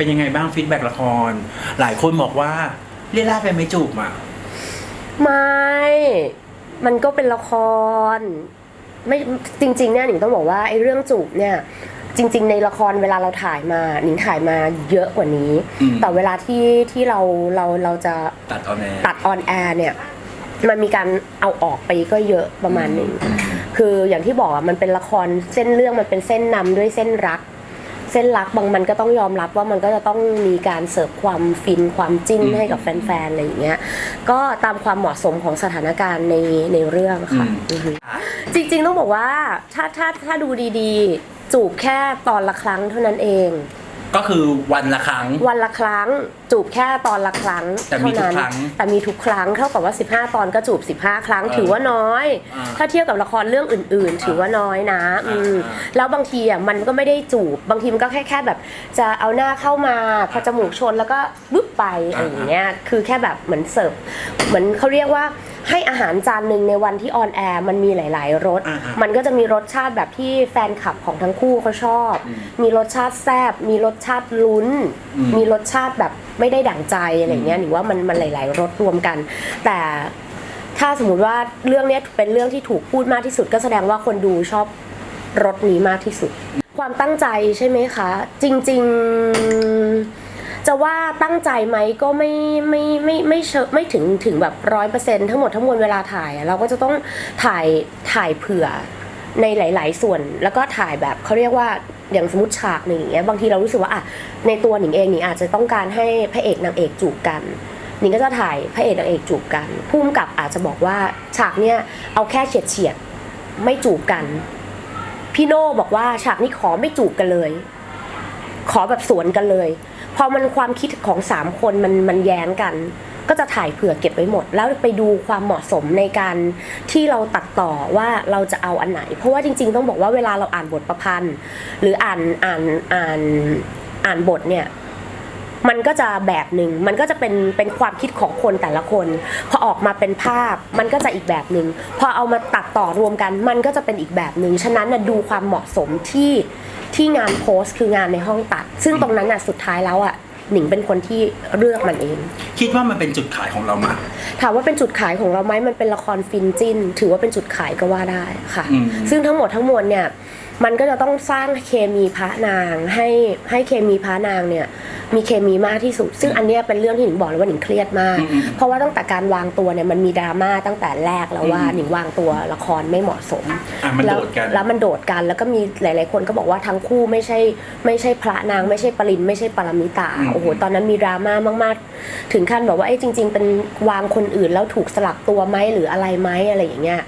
เป็นยังไงบ้างฟีดแบ็กละคร หลายคนบอกว่าเรียกล่าไปไม่จูบอะไม่ มันก็เป็นละคร ไม่จริงๆเนี่ยหนิงต้องบอกว่าไอ้เรื่องจูบเนี่ย จริง ๆ ในละครเวลาเราถ่ายมาหนิงถ่ายมาเยอะกว่านี้อืมแต่เวลาที่ที่เราเราเราจะตัดออนแอร์ตัดออนแอร์เนี่ยมันมีการเอาออกไปก็เยอะประมาณหนึ่งคืออย่างที่บอกอะมันเป็นละครเส้นเรื่องมันเป็นเส้นนำด้วยเส้นรัก เส้นรักบางมันก็ต้องยอมรับว่ามันก็จะต้องมีการเสิร์ฟความฟินความจิ้นอืมให้กับแฟนๆอะไรอย่างเงี้ยก็ตามความเหมาะสมของสถานการณ์ในในเรื่องค่ะอืมอือฮึจริงๆต้องบอกว่าถ้าถ้าถ้าดูดีๆ จูบแค่ตอนละครั้งเท่านั้นเอง ก็คือวันละครั้ง วันละครั้งจูบแค่ตอนละครั้งแต่มีทุกเท่านั้น ครั้งแต่มีทุกครั้งเท่ากับว่า 15 ตอนก็จูบ 15 ครั้งเออถือว่าน้อย อ่าถ้าเทียบกับละครเรื่องอื่น ๆ ถือว่าน้อยนะอืมอ่าแล้วบางทีอะมันก็ไม่ได้จูบบางทีมันก็แค่แค่แบบ จะเอาหน้าเข้ามาพอจมูกชนแล้วก็บึ๊บไปอะไรอย่างเงี้ยคือแค่แบบเหมือนเสิร์ฟเหมือนเขาเรียกว่า ให้อาหารจานหนึ่งในวันที่ออนแอร์มันมีหลาย ๆรส อ่าฮะมันก็จะมีรสชาติแบบที่แฟนคลับของทั้งคู่เขาชอบ อืมมีรสชาติแซ่บมีรสชาติลุ้น อืม มีรสชาติแบบไม่ได้ดั่งใจอะไรเงี้ยหรือว่ามันมันหลาย ๆรสรวมกัน แต่ถ้าสมมุติว่าเรื่องเนี้ยเป็นเรื่องที่ถูกพูดมากที่สุด ก็แสดงว่าคนดูชอบรสนี้มากที่สุด ความตั้งใจใช่ไหมคะ จริง ๆ จะว่าตั้งใจไหมก็ไม่ไม่ไม่ไม่เชิไม่ถึงถึงแบบร้อยเปอร์เซ็นทั้งหมดทั้งมวลเวลาถ่ายเราก็จะต้องถ่ายถ่ายเผื่อในหลาย ๆ ส่วนแล้วก็ถ่ายแบบเขาเรียกว่าอย่างสมมติฉากหนึ่งอย่างเงี้ยบางทีเรารู้สึกว่าอะในตัวหนิงเองหนิงอาจจะต้องการให้พระเอกนางเอกจูบกันหนิงก็จะถ่ายพระเอกนางเอกจูบกันผู้กำกับอาจจะบอกว่าฉากเนี้ยเอาแค่เฉียดเฉียดไม่จูบกันพี่โน่บอกว่าฉากนี้ขอไม่จูบกันเลย ขอแบบสวนกันเลย พอมันความคิดของสามคนมันมันแย้งกัน ก็จะถ่ายเผื่อเก็บไว้หมด แล้วไปดูความเหมาะสมในการที่เราตัดต่อว่าเราจะเอาอันไหน เพราะว่าจริง ๆ ต้องบอกว่าเวลาเราอ่านบทประพันธ์ หรืออ่านอ่านอ่านอ่านบทเนี่ยมันก็จะแบบหนึ่ง มันก็จะเป็นเป็นความคิดของคนแต่ละคน พอออกมาเป็นภาพ มันก็จะอีกแบบหนึ่ง พอเอามาตัดต่อรวมกัน มันก็จะเป็นอีกแบบหนึ่ง ฉะนั้นนะดูความเหมาะสมที่ ที่งานโพสต์คืองานในห้องตัด ซึ่งตรงนั้นน่ะสุดท้ายแล้วอะหนิงเป็นคนที่เลือกมันเอง คิดว่ามันเป็นจุดขายของเรามาถามว่าเป็นจุดขายของเราไหมมันเป็นละครฟินจินถือว่าเป็นจุดขายก็ว่าได้ค่ะอืมซึ่งทั้งหมดทั้งมวลเนี่ย มันก็จะต้องสร้างเคมีพระนางให้ให้เคมีพระนางเนี่ยมีเคมีมากที่สุด ซึ่งอันเนี้ยเป็นเรื่องที่หนิงบอกเลยว่าหนิงเครียดมากอืมอืมเพราะว่าตั้งแต่การวางตัวเนี่ยมันมีดราม่าตั้งแต่แรกแล้วว่าอืมหนิงวางตัวละครไม่เหมาะสมอะมันแล้วโดดกัน แล้วมันโดดกันแล้วก็มีหลาย ๆ คนก็บอกว่าทั้งคู่ไม่ใช่ไม่ใช่พระนาง ไม่ใช่ปรินไม่ใช่ปรมิตาอืม โอ้โหตอนนั้นมีดราม่ามาก ๆ ถึงขั้นบอกว่าเอ้จริง ๆ เป็นวางคนอื่นแล้วถูกสลับตัวไหมหรืออะไรไหมอะไรอย่างเงี้ย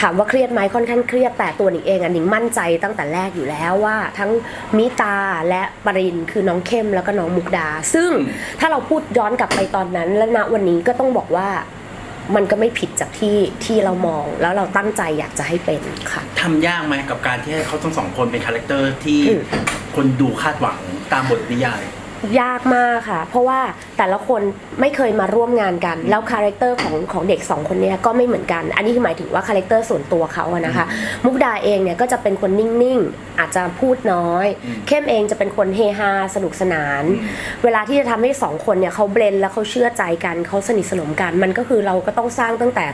ถามว่าเครียดไหมค่อนข้างเครียดแต่ตัวหนิงเองอะหนิงมั่นใจตั้งแต่แรกอยู่แล้วว่า ทั้งมิตาและปรินคือน้องเข้มแล้วก็น้องมุกดา ซึ่งอืมถ้าเราพูดย้อนกลับไปตอนนั้น และณวันนี้ก็ต้องบอกว่ามันก็ไม่ผิดจากที่ที่เรามองแล้วเราตั้งใจอยากจะให้เป็นค่ะทำยากไหมกับการที่ให้เขาทั้งสองคนเป็นคาแรคเตอร์ที่อืมคนดูคาดหวังตามบทนิยาย ยากมากค่ะ เพราะว่าแต่ละคนไม่เคยมาร่วมงานกัน แล้วคาแรคเตอร์ของของเด็กสองคนเนี้ยก็ไม่เหมือนกัน อันนี้คือหมายถึงว่าคาแรคเตอร์ส่วนตัวเขาอะนะคะ มุกดาเองเนี่ยก็จะเป็นคนนิ่งๆ อาจจะพูดน้อยอืมเข้มเองจะเป็นคนเฮฮาสนุกสนานอืมเวลาที่จะทำให้สองคนเนี่ยเขาเบลนแล้วเขาเชื่อใจกันเขาสนิทสนมกัน มันก็คือเราก็ต้องสร้างตั้งแต่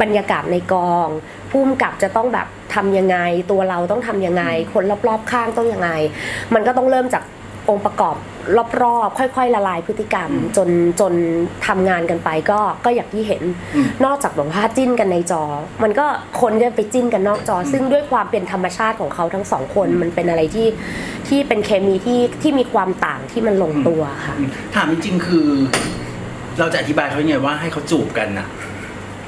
บรรยากาศในกองภูมิกับจะต้องแบบทำยังไง ตัวเราต้องทำยังไง คนรอบๆข้างต้องยังไง มันก็ต้องเริ่มจาก องค์ประกอบรอบๆ ค่อย ๆ ละลายพฤติกรรมอืมจนจนทำงานกันไปก็ก็อย่างที่เห็นอืมนอกจากแบบว่าจิ้นกันในจอ มันก็คนก็ไปจิ้นกันนอกจอ ซึ่งด้วยความเป็นธรรมชาติของเขาทั้งสองคนมันเป็นอะไรที่ที่เป็นเคมีที่ที่มีความต่างที่มันลงตัวค่ะอืมถามจริงๆคือ เราจะอธิบายเขายังไงว่าให้เขาจูบกันนะ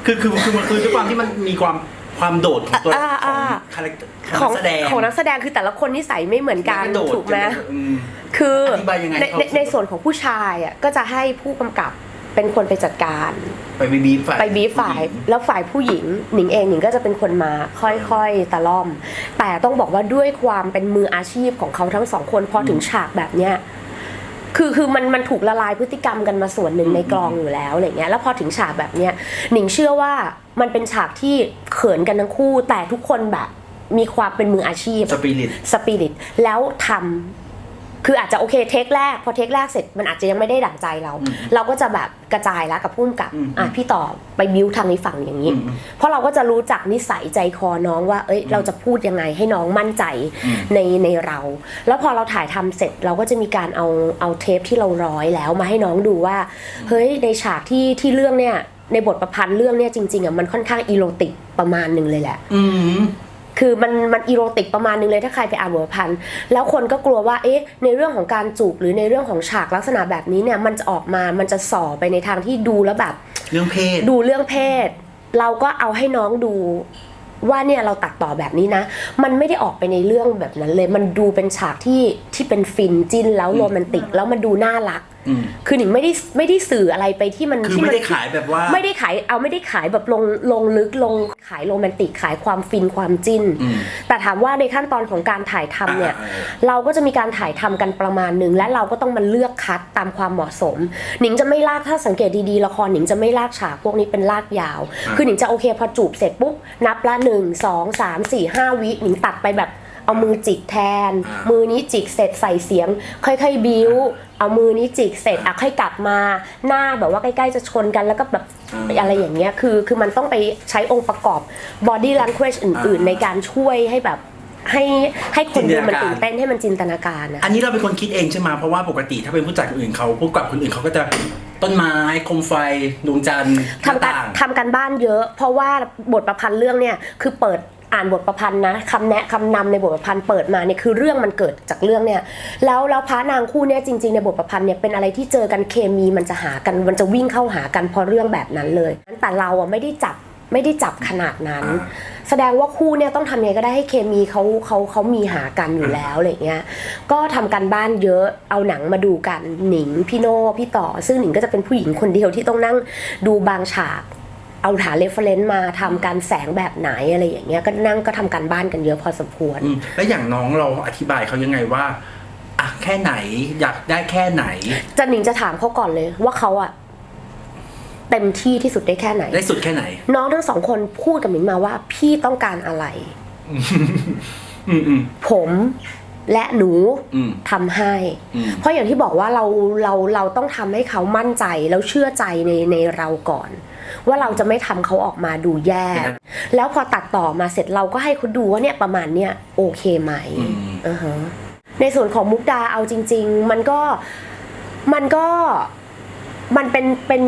คือคือคือมันคือด้วยความที่มันมีความ ความโดดของตัวอ่าของอ่าคาแรคเตอร์ขขอองงนักแสดง ของนักแสดงคือแต่ละคนนิสัยไม่เหมือนกันแล้วโดดถูกไหมอืมคืออธิบายยังไงในเขา ในในส่วนของผู้ชายอะก็จะให้ผู้กำกับเป็นคนไปจัดการ ไปบีบีฟฝ่ายไปบีฟฝ่ายแล้วฝ่ายผู้หญิงหนิงเองหนิงก็จะเป็นคนมาค่อยๆตะล่อม แต่ต้องบอกว่าด้วยความเป็นมืออาชีพของเขาทั้งสองคนพอถึงฉากแบบเนี้ย คือคือมันมันถูกละลายพฤติกรรมกันมาส่วนหนึ่งในกลองอยู่แล้วอะไรเงี้ยแล้วพอถึงฉากแบบเนี้ยหนิงเชื่อว่ามันเป็นฉากที่เขินกันทั้งคู่แต่ทุกคนแบบมีความเป็นมืออาชีพสปิริตสปิริตแล้วทำ คืออาจจะโอเคเทคแรกพอเทคแรกเสร็จมันอาจจะยังไม่ได้ดั่งใจเราอืมเราก็จะแบบกระจายแล้วกับพุ่มกับอืมอะพี่ต่อไปบิวทางในฝั่งอย่างนี้อืมเพราะเราก็จะรู้จักนิสัยใจคอน้องว่า เอ้ยเราจะพูดยังไงให้น้องมั่นใจอืมในในเรา แล้วพอเราถ่ายทำเสร็จเราก็จะมีการเอาเอาเทปที่เราร้อยแล้วมาให้น้องดูว่า เฮ้ยในฉากที่ที่เรื่องเนี่ยในบทประพันธ์เรื่องเนี่ยจริงๆอะมันค่อนข้างอีโรติกประมาณหนึ่งเลยแหละอืม คือมันมันอีโรติกประมาณนึงเลยถ้าใครไปอ่านบทประพันธ์ แล้วคนก็กลัวว่าเอ๊ะในเรื่องของการจูบหรือในเรื่องของฉากลักษณะแบบนี้เนี่ยมันจะออกมามันจะส่อไปในทางที่ดูแล้วแบบเรื่องเพศดูเรื่องเพศ เราก็เอาให้น้องดูว่าเนี่ยเราตัดต่อแบบนี้นะ มันไม่ได้ออกไปในเรื่องแบบนั้นเลย มันดูเป็นฉากที่ที่เป็นฟินจิ้นแล้วอืมโรแมนติก แล้วมันดูน่ารักอืม คือหนิงไม่ได้ไม่ได้สื่ออะไรไปที่มันคือที่ไม่นได้ขายแบบว่า ไม่ได้ขายเอาไม่ได้ขายแบบลงลงลึกลงขายโรแมนติกขายความฟินความจิ้นอืมแต่ถามว่าในขั้นตอนของการถ่ายทำเนี่ยอ่าอ่าเราก็จะมีการถ่ายทำกันประมาณหนึ่งและเราก็ต้องมาเลือกคัดตามความเหมาะสม หนิงจะไม่ลากถ้าสังเกตดีๆละครหนิงจะไม่ลากฉากพวกนี้เป็นลากยาวอ่าคือหนิงจะโอเคพอจูบเสร็จปุ๊บนับละหนึ่งสองสามสี่ห้าวิหนิงตัดไปแบบ เอามือจิกแทน มือนี้จิกเสร็จใส่เสียง ค่อยๆบิ้วเอามือนี้จิกเสร็จอะค่อยกลับมาหน้าแบบว่าใกล้ๆจะชนกันแล้วก็แบบอ่าอะไรอย่างเงี้ยคือคือมันต้องไปใช้องค์ประกอบ body language อื่นๆอ่าในการช่วยให้แบบให้ให้คนดูมันจินตนาการตื่นเต้นให้มันจินตนาการนะอันนี้เราเป็นคนคิดเองใช่ไหมเพราะว่าปกติถ้าเป็นผู้จัดคนอื่นเขาผู้กำกับคนอื่นเขาก็จะต้นไม้โคมไฟดวงจันทร์หน้าทำการต่างทำการบ้านเยอะ เพราะว่าบทประพันธ์เรื่องเนี่ยคือเปิด อ่านบทประพันธ์นะคำแนะคำนำในบทประพันธ์เปิดมาเนี่ยคือเรื่องมันเกิดจากเรื่องเนี่ยแล้วแล้วพระนางคู่เนี่ยจริงๆในบทประพันธ์เนี่ยเป็นอะไรที่เจอกันเคมีมันจะหากันมันจะวิ่งเข้าหากันเพราะเรื่องแบบนั้นเลย แต่เราอะไม่ได้จับไม่ได้จับขนาดนั้นอ่าแสดงว่าคู่เนี่ยต้องทำยังไงก็ได้ให้เคมีเขาเขาเขามีหากันอยู่แล้วอะไรเงี้ยก็ทำกันบ้านเยอะเอาหนังมาดูกันหนิงพี่โน่พี่ต่อ ซึ่งหนิงก็จะเป็นผู้หญิงคนเดียวที่ต้องนั่งดูบางฉาก เอาหาเรฟเฟรนซ์มาทำการแสงแบบไหนอะไรอย่างเงี้ยก็นั่งก็ทำการบ้านกันเยอะพอสมควร อืมแล้วอย่างน้องเราอธิบายเขายังไงว่าอะแค่ไหนอยากได้แค่ไหนจะหนิงจะถามเขาก่อนเลยว่าเขาอะเต็มที่ที่สุดได้แค่ไหน ได้สุดแค่ไหน น้องทั้งสองคนพูดกับหนิงมาว่าพี่ต้องการอะไร อืมอืมผมและหนูอืมทำให้ อืมเพราะอย่างที่บอกว่าเราเราเราต้องทำให้เขามั่นใจแล้วเชื่อใจในในเราก่อน ว่าเราจะไม่ทำเขาออกมาดูแย่ แล้วพอตัดต่อมาเสร็จเราก็ให้เขาดูว่าเนี่ยประมาณเนี้ยโอเคไหมอืมอือฮะในส่วนของมุกดาเอาจริง ๆ มันก็มันก็มันเป็นเป็น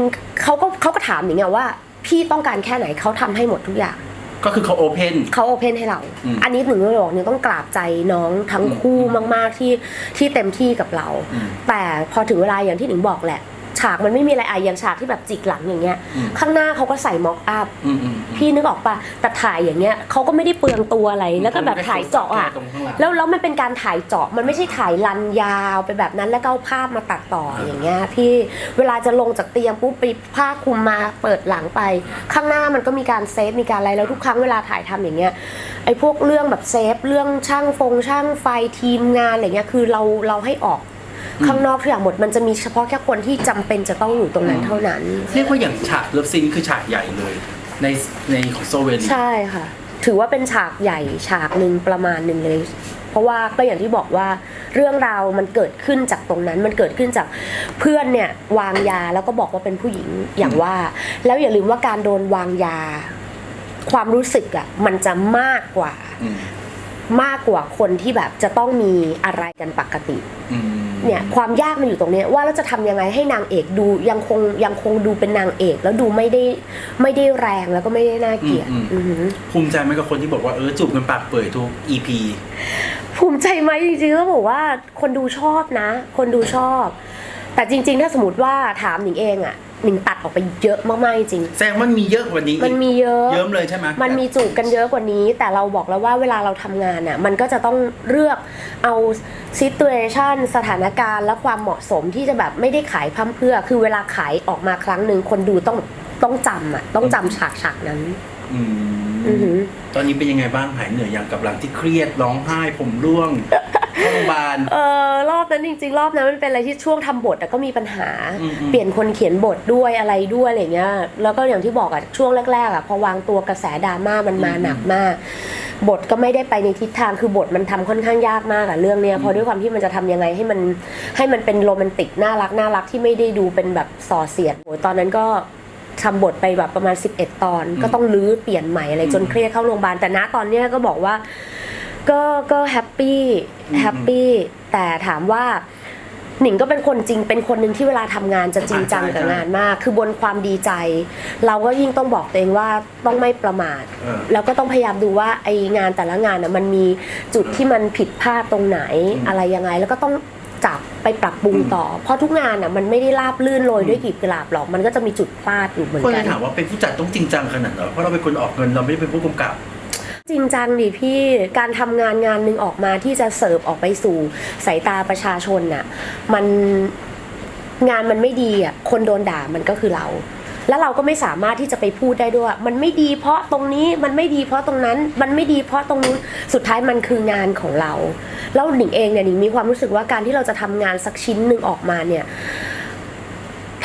เขาก็เขาก็ถามอย่างเงี้ยว่า พี่ต้องการแค่ไหนเขาทำให้หมดทุกอย่างก็คือเขาโอเพนเขาโอเพนให้เราอืมอันนี้หนึ่งต้องบอกหนึ่งต้องกราบใจน้องทั้งอืมคู่มาก ๆที่ที่เต็มที่กับเราอืมแต่พอถึงเวลาอย่างที่หนิงบอกแหละ ฉากมันไม่มีอะไรอะอย่างฉากที่แบบจิกหลังอย่างเงี้ยอืมข้างหน้าเขาก็ใส่ม็อกอัพอืมอืมพี่นึกออกปะแต่ถ่ายอย่างเงี้ยเขาก็ไม่ได้เปลืองตัวอะไรแล้วก็แบบถ่ายเจาะอะตรงข้างหลังแล้วแล้วมันเป็นการถ่ายเจาะมันไม่ใช่ถ่ายรันยาวไปแบบนั้นแล้วก็เอาภาพมาตัดต่ออย่างเงี้ยพี่เวลาจะลงจากเตียงปุ๊บไปผ้าคลุมมาเปิดหลังไป ข้างหน้ามันก็มีการเซฟมีการอะไรแล้วทุกครั้งเวลาถ่ายทำอย่างเงี้ยไอ้พวกเรื่องแบบเซฟเรื่องช่างฟงช่างไฟทีมงานอะไรเงี้ยคือเราเราให้ออก ข้างนอกทุกอย่างหมดมันจะมีเฉพาะแค่คนที่จำเป็นจะต้องอยู่ตรงนั้นเท่านั้น เรียกว่าอย่างฉากเลิฟซีนคือฉากใหญ่เลย ในในของโซเวลีใช่ค่ะ ถือว่าเป็นฉากใหญ่ฉากหนึ่งประมาณหนึ่งเลย เพราะว่าก็อย่างที่บอกว่าเรื่องราวมันเกิดขึ้นจากตรงนั้น มันเกิดขึ้นจากเพื่อนเนี่ยวางยาแล้วก็บอกว่าเป็นผู้หญิงอย่างว่า แล้วอย่าลืมว่าการโดนวางยา ความรู้สึกอะมันจะมากกว่า อืมมากกว่าคนที่แบบจะต้องมีอะไรกันปกติ อืม เนี่ยความยากมันอยู่ตรงเนี้ยว่าเราจะทำยังไงให้นางเอกดูยังคงยังคงดูเป็นนางเอก แล้วดูไม่ได้ไม่ได้แรงแล้วก็ไม่ได้น่าเกลียดอือหือภูมิใจไหมกับคนที่บอกว่าเออจูบกันปากเปื่อยทุก EP ภูมิใจไหมจริงๆต้องบอกว่าคนดูชอบนะ คนดูชอบ แต่จริง ๆ ถ้าสมมติว่าถามหนิงเองอะหนิงตัดออกไปเยอะมากๆจริงแสดงว่ามันมีเยอะกว่านี้อีกมันมีเยอะเยิ้มเลยใช่ไหมมันมีจูบกันเยอะกว่านี้ แต่เราบอกแล้วว่าเวลาเราทำงานอะ มันก็จะต้องเลือก เอาซิตูเอชันสถานการณ์และความเหมาะสมที่จะแบบไม่ได้ขายพร่ำเพรื่อ คือเวลาขายออกมาครั้งหนึ่งคนดูต้องต้องจำอะ ต้องจำฉากฉากนั้น อืมอือหือ ตอนนี้เป็นยังไงบ้างหายเหนื่อยอย่างกับหลังที่เครียดร้องไห้ผมร่วงเข้าโรงพยาบาล เออรอบนั้นจริงๆ รอบนั้นมันเป็นอะไรที่ช่วงทำบทอะก็มีปัญหา อืมอืม เปลี่ยนคนเขียนบทด้วยอะไรด้วยอะไรเงี้ย แล้วก็อย่างที่บอกอะช่วงแรกๆอะพอวางตัวกระแสดราม่ามันมาหนักมาก บทก็ไม่ได้ไปในทิศทางคือบทมันทำค่อนข้างยากมากอะเรื่องเนี้ยเพราะด้วยความที่มันจะทำยังไงให้มันให้มันเป็นโรแมนติกน่ารักน่ารักที่ไม่ได้ดูเป็นแบบส่อเสียดโอ้ยตอนนั้นก็ทำบทไปแบบประมาณ 11 ตอน ก็ต้องรื้อเปลี่ยนใหม่อะไรจนเครียดเข้าโรงพยาบาลแต่ณตอนเนี้ยก็บอกว่าก็ก็แฮปปี้อืมแฮปปี้แต่ถามว่า หนิงก็เป็นคนจริงเป็นคนหนึ่งที่เวลาทำงานจะจริงจังกับงานมาก คือบนความดีใจ เราก็ยิ่งต้องบอกตัวเองว่าต้องไม่ประมาทเออแล้วก็ต้องพยายามดูว่าไองานแต่ละงานน่ะมันมีจุดที่มันผิดพลาดตรงไหนอืมอะไรยังไง แล้วก็ต้องจับไปปรับปรุงอืมต่อ เพราะทุกงานน่ะมันไม่ได้ราบลื่นโรยด้วยกลีบกลาบหรอกมันก็จะมีจุดพลาดอยู่เหมือนก็เลกัยนถามว่าเป็นผู้จัดต้องจริงจังขนาดไหนเพราะเราเป็นคนออกเงินเราไม่ได้เป็นผู้กำกับ จริงจังดิพี่การทำงานงานหนึ่งออกมาที่จะเสิร์ฟออกไปสู่สายตาประชาชนน่ะมันงานมันไม่ดีอะคนโดนด่ามันก็คือเรา แล้วเราก็ไม่สามารถที่จะไปพูดได้ด้วย มันไม่ดีเพราะตรงนี้มันไม่ดีเพราะตรงนั้นมันไม่ดีเพราะตรงนู้นสุดท้ายมันคืองานของเรา แล้วหนิงเองเนี่ยหนิงมีความรู้สึกว่าการที่เราจะทำงานสักชิ้นหนึ่งออกมาเนี่ย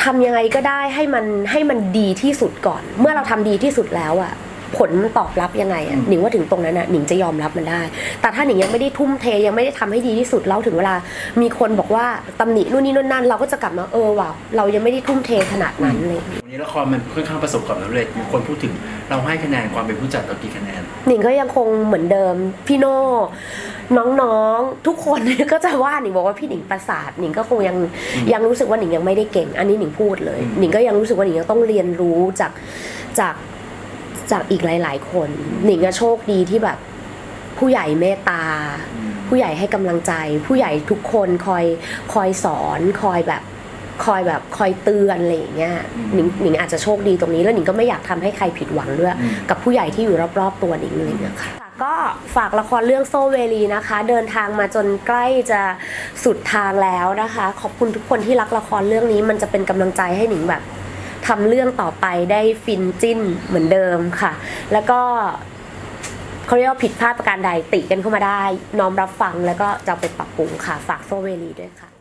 ทำยังไงก็ได้ให้มันให้มันดีที่สุดก่อน เมื่อเราทำดีที่สุดแล้วอะ ผลมันตอบรับยังไงอะอืมหนิงว่าถึงตรงนั้นอะหนิงจะยอมรับมันได้ แต่ถ้าหนิงยังไม่ได้ทุ่มเทยังไม่ได้ทำให้ดีที่สุดแล้วถึงเวลา มีคนบอกว่าตำหนินู่นนี่นู่นนั่น เราก็จะกลับมาเออว่ะเรายังไม่ได้ทุ่มเทขนาดนั้นเลยวันนี้ละครมันค่อนข้างประสบความสำเร็จมีคนพูดถึงเราให้คะแนนความเป็นผู้จัดเรากี่คะแนนหนิงก็ยังคงเหมือนเดิมพี่โน่น้องๆทุกคนก็จะว่าหนิงบอกว่าพี่หนิงประสาทหนิงก็คงยังอืมยังรู้สึกว่าหนิงยังไม่ได้เก่ง อันนี้หนิงพูดเลยอืมหนิงก็ยังรู้สึกว่าหนิงยังต้องเรียนรู้จากจาก จากอีกหลาย ๆ คน หนิงก็โชคดีที่แบบ ผู้ใหญ่เมตตา ผู้ใหญ่ให้กำลังใจ ผู้ใหญ่ทุกคนคอยคอยสอนคอยแบบคอยแบบคอยเตือนอะไรอย่างเงี้ยอืมหนิงหนิงอาจจะโชคดีตรงนี้แล้วหนิงก็ไม่อยากทำให้ใครผิดหวังด้วยอืมกับผู้ใหญ่ที่อยู่รอบๆตัวหนิงอะไรอย่างเงี้ยค่ะก็ฝากละครเรื่องโซเวลีนะคะ เดินทางมาจนใกล้จะสุดทางแล้วนะคะ ขอบคุณทุกคนที่รักละครเรื่องนี้มันจะเป็นกำลังใจให้หนิงแบบ ทำเรื่องต่อไปได้ฟินจิ้นเหมือนเดิมค่ะ แล้วก็เขาเรียกว่าผิดพลาดประการใดติกันเข้ามาได้ น้อมรับฟังแล้วก็จะไปปรับปรุงค่ะ ฝากโซเวลีด้วยค่ะ